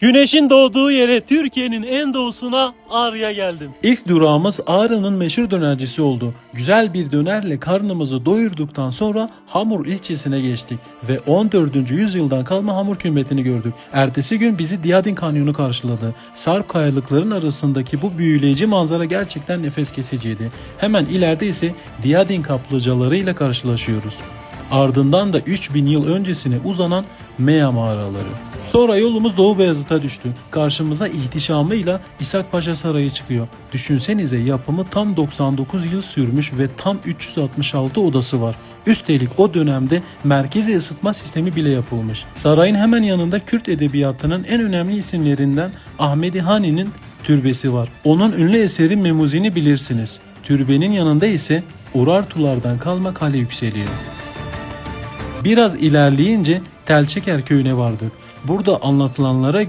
Güneşin doğduğu yere Türkiye'nin en doğusuna Ağrı'ya geldim. İlk durağımız Ağrı'nın meşhur dönercisi oldu. Güzel bir dönerle karnımızı doyurduktan sonra Hamur ilçesine geçtik ve 14. yüzyıldan kalma hamur kümbetini gördük. Ertesi gün bizi Diyadin Kanyonu karşıladı. Sarp kayalıkların arasındaki bu büyüleyici manzara gerçekten nefes kesiciydi. Hemen ileride ise Diyadin kaplıcalarıyla karşılaşıyoruz. Ardından da 3000 yıl öncesine uzanan Mea mağaraları. Sonra yolumuz Doğu Beyazıt'a düştü. Karşımıza ihtişamıyla İshak Paşa Sarayı çıkıyor. Düşünsenize yapımı tam 99 yıl sürmüş ve tam 366 odası var. Üstelik o dönemde merkezi ısıtma sistemi bile yapılmış. Sarayın hemen yanında Kürt edebiyatının en önemli isimlerinden Ahmedi Hani'nin türbesi var. Onun ünlü eseri Memuzini bilirsiniz. Türbenin yanında ise Urartulardan kalma kale yükseliyor. Biraz ilerleyince Telçeker köyüne vardık. Burada anlatılanlara